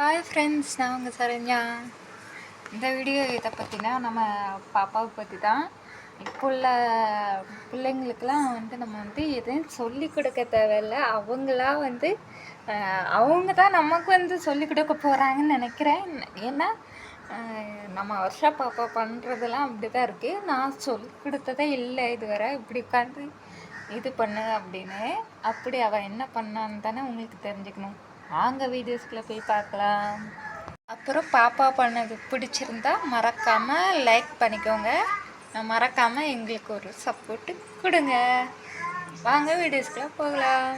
Hi friends நான் உங்கள் சரண்யா. இந்த வீடியோ இதை பற்றினா நம்ம பாப்பாவை பற்றி தான் இப்போ உள்ள பிள்ளைங்களுக்கெல்லாம் வந்து நம்ம வந்து எதுவும் சொல்லி கொடுக்க தேவையில்ல. அவங்களா வந்து அவங்க தான் நமக்கு வந்து சொல்லி கொடுக்க போகிறாங்கன்னு நினைக்கிறேன். ஏன்னா நம்ம வருஷா பாப்பா பண்ணுறதெல்லாம் அப்படி தான் இருக்குது நான் சொல்லி கொடுத்ததே இல்லை இதுவரை. இப்படி உட்காந்து இது பண்ணு அப்படின்னு. அப்படி அவள் என்ன பண்ணான்னு தானே உங்களுக்கு தெரிஞ்சுக்கணும். வாங்க வீடியோஸ்குள்ளே போய் பார்க்கலாம். அப்புறம் பாப்பா பண்ணது பிடிச்சிருந்தா மறக்காமல் லைக் பண்ணிக்கோங்க. மறக்காமல் எங்களுக்கு ஒரு சப்போர்ட்டு கொடுங்க. வாங்க வீடியோஸ்குள்ளே போகலாம்.